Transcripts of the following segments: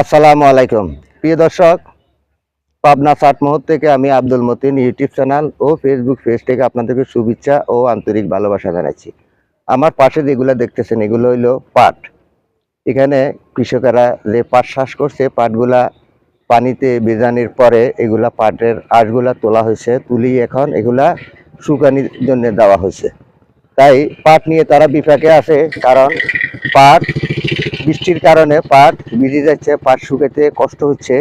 আসসালামু আলাইকুম। প্রিয় দর্শক, পাবনা সাতমোহর থেকে আমি আব্দুল মতিন, ইউটিউব চ্যানেল ও ফেসবুক পেজ থেকে আপনাদেরকে শুভেচ্ছা ও আন্তরিক ভালোবাসা জানাচ্ছি। আমার পাশে যেগুলো দেখতেছেন, এগুলো হইল পাট। এখানে কৃষকেরা যে পাট চাষ করছে, পাটগুলা পানিতে ভেজানির পরে এগুলা পাটের আঁশগুলা তোলা হয়েছে, তুলি এখন এগুলা শুকানির জন্য দেওয়া হয়েছে। তাই পাট নিয়ে তারা বিপাকে আছে কারণ পাট বৃষ্টির কারণে পাট ভিজে যাচ্ছে, পাট শুকাতে কষ্ট হচ্ছে।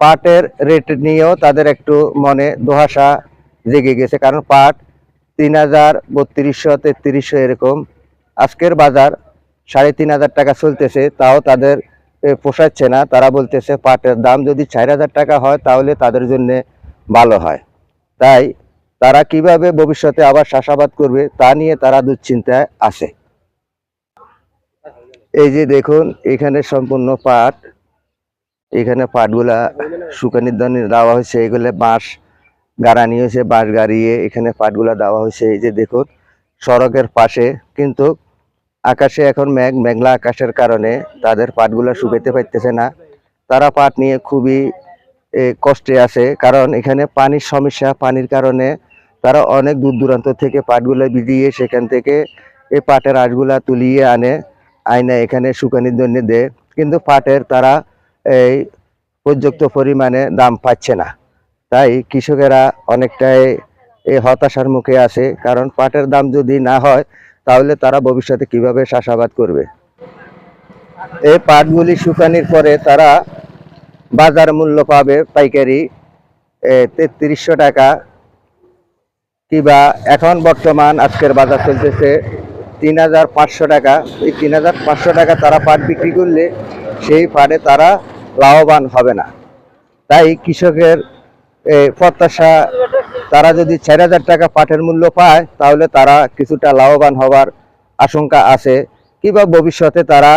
পাটের রেট নিয়েও তাদের একটু মনে দোহাসা জেগে গেছে, কারণ পাট তিন হাজার বত্রিশশো তেত্রিশশো এরকম। আজকের বাজার সাড়ে তিন হাজার টাকা চলতেছে, তাও তাদের পোষাচ্ছে না। তারা বলতেছে পাটের দাম যদি চার হাজার টাকা হয়, তাহলে তাদের জন্য ভালো হয়। তাই তারা কীভাবে ভবিষ্যতে আবার চাষাবাদ করবে তা নিয়ে তারা দুশ্চিন্তায় আসে এই যে দেখুন, এখানে সম্পূর্ণ পাট। এখানে পাটগুলা শুকানির জন্য দেওয়া হয়েছে, এগুলো বাঁশ গাড়ানি হয়েছে, বাঁশ গাড়িয়ে এখানে পাটগুলা দেওয়া হয়েছে। এই যে দেখুন, সড়কের পাশে, কিন্তু আকাশে এখন মেঘ, মেঘলা আকাশের কারণে তাদের পাটগুলা শুকাইতে পারতেছে না। তারা পাট নিয়ে খুবই কষ্টে আছে, কারণ এখানে পানির সমস্যা, পানির কারণে তারা অনেক দূর দূরান্ত থেকে পাটগুলো ভিজিয়ে সেখান থেকে এই পাটের আঁশগুলা তুলিয়ে আনে আয়না এখানে শুকানির জন্য দেয়। কিন্তু পাটের তারা এই পর্যাপ্ত পরিমাণে দাম পাচ্ছে না। তাই কৃষকেরা অনেকটাই এই হতাশার মুখে আসে। কারণ পাটের দাম যদি না হয়, তাহলে তারা ভবিষ্যতে কীভাবে চাষাবাদ করবে? এই পাটগুলি শুকানির পরে তারা বাজার মূল্য পাবে পাইকারি তেত্রিশশো টাকা কিবা এখন বর্তমান আজকের বাজার চলতেছে তিন হাজার পাঁচশো টাকা। এই তিন হাজার পাঁচশো টাকা তারা পাট বিক্রি করলে সেই পাটে তারা লাভবান হবে না। তাই কৃষকের প্রত্যাশা, তারা যদি চার হাজার টাকা পাটের মূল্য পায়, তাহলে তারা কিছুটা লাভবান হওয়ার আশঙ্কা আছে। কিংবা ভবিষ্যতে তারা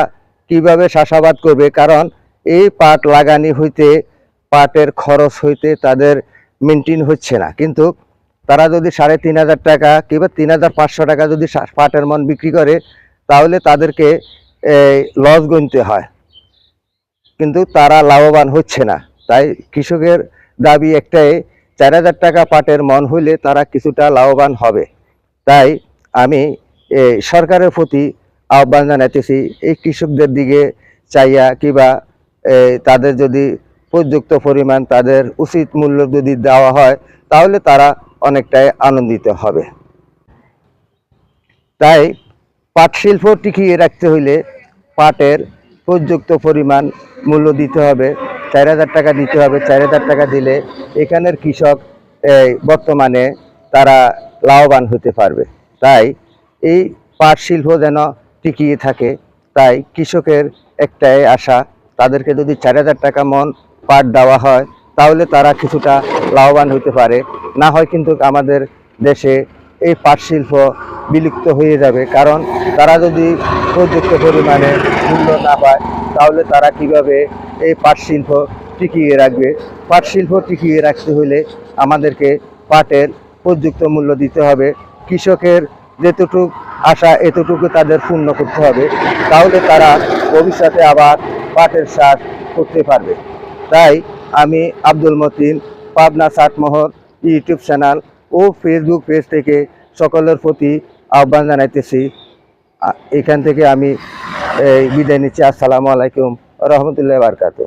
কীভাবে চাষাবাদ করবে? কারণ এই পাট লাগানি হইতে, পাটের খরচ হইতে তাদের মেনটেন হচ্ছে না। কিন্তু তারা যদি সাড়ে তিন হাজার টাকা কিংবা তিন হাজার পাঁচশো টাকা যদি পাটের মন বিক্রি করে, তাহলে তাদেরকে লস গুনতে হয়। কিন্তু তারা লাভবান হচ্ছে না। তাই কৃষকের দাবি একটাই, চার হাজার টাকা পাটের মন হইলে তারা কিছুটা লাভবান হবে। তাই আমি সরকারের প্রতি আহ্বান জানাইতেছি, এই কৃষকদের দিকে চাইয়া কিবা তাদের যদি পর্যাপ্ত পরিমাণ তাদের উচিত মূল্য যদি দেওয়া হয়, তাহলে তারা অনেকটাই আনন্দিত হবে। তাই পাট শিল্প টিকিয়ে রাখতে হইলে পাটের পর্যাপ্ত পরিমাণ মূল্য দিতে হবে। চার হাজার টাকা দিতে হবে। চার হাজার টাকা দিলে এখানের কৃষক বর্তমানে তারা লাভবান হতে পারবে। তাই এই পাট শিল্প যেন টিকিয়ে থাকে, তাই কৃষকের একটাই আশা, তাদেরকে যদি চার হাজার টাকা মন পাট দেওয়া হয়, তাহলে তারা কিছুটা লাভবান হতে পারে। না হয় কিন্তু আমাদের দেশে এই পাট শিল্প বিলুপ্ত হয়ে যাবে। কারণ তারা যদি পর্যাপ্ত পরিমাণে মূল্য না পায়, তাহলে তারা কীভাবে এই পাট শিল্প টিকিয়ে রাখবে? পাট শিল্প টিকিয়ে রাখতে হলে আমাদেরকে পাটের পর্যাপ্ত মূল্য দিতে হবে। কৃষকের যেতটুক আশা, এতটুকু তাদের পূর্ণ করতে হবে। তাহলে তারা ভবিষ্যতে আবার পাটের চাষ করতে পারবে। তাই আমি আব্দুল মতিন, পাবনা সাতমোহর ইউটিউব চ্যানেল ও ফেসবুক পেজ থেকে সকলের প্রতি আহ্বান জানাইতেছি। এখান থেকে আমি বিদায় নিচ্ছি। আসসালামু আলাইকুম। রহমতুল্লাহ বারকাতু